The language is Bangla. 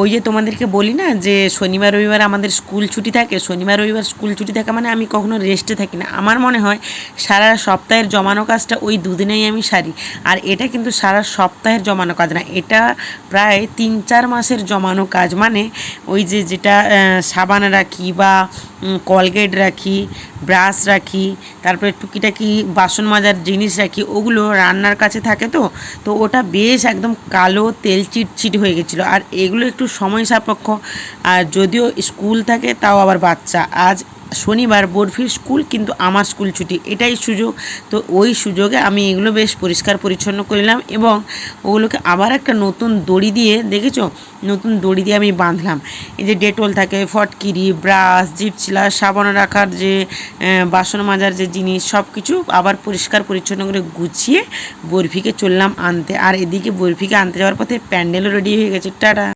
ওই যে তোমাদেরকে বলি না যে শনিবার, রবিবার আমাদের স্কুল ছুটি থাকে, শনিবার, রবিবার স্কুল ছুটি থাকে মানে আমি কখনো রেস্টে থাকি না। আমার মনে হয় সারা সপ্তাহের জমানো কাজটা ওই দুদিনেই আমি সারি। আর এটা কিন্তু সারা সপ্তাহের জমানো কাজ না, এটা প্রায় তিন চার মাসের জমানো কাজ। মানে ওই যে যেটা সাবান রাখি বা কলগেট রাখি, ব্রাশ রাখি, তারপরে টুকিটাকি বাসন মাজার জিনিস রাখি, ওগুলো রান্নার কাছে থাকে তো তো ওটা বেশ একদম কালো তেল চিটচিট হয়ে গেছিল। আর এগুলো একটু সময় সাপেক্ষ। আর যদিও স্কুল থাকে, তাও আবার বাচ্চা। আজ শনিবার বরফির স্কুল, কিন্তু আমার স্কুল ছুটি। এটাই সুযোগ। তো ওই সুযোগে আমি এগুলো বেশ পরিষ্কার পরিচ্ছন্ন করলাম এবং ওগুলোকে আবার একটা নতুন দড়ি দিয়ে, দেখেছ? নতুন দড়ি দিয়ে আমি বাঁধলাম। এই যে ডেটল থাকে, ফটকিরি, ব্রাশ জিপছিলা সাবান রাখার যে বাসন মাজার যে জিনিস সব কিছু আবার পরিষ্কার পরিচ্ছন্ন করে গুছিয়ে বরফিকে চললাম আনতে। আর এদিকে বরফিকে আনতে যাওয়ার পথে প্যান্ডেলও রেডি হয়ে গেছে। টাটা!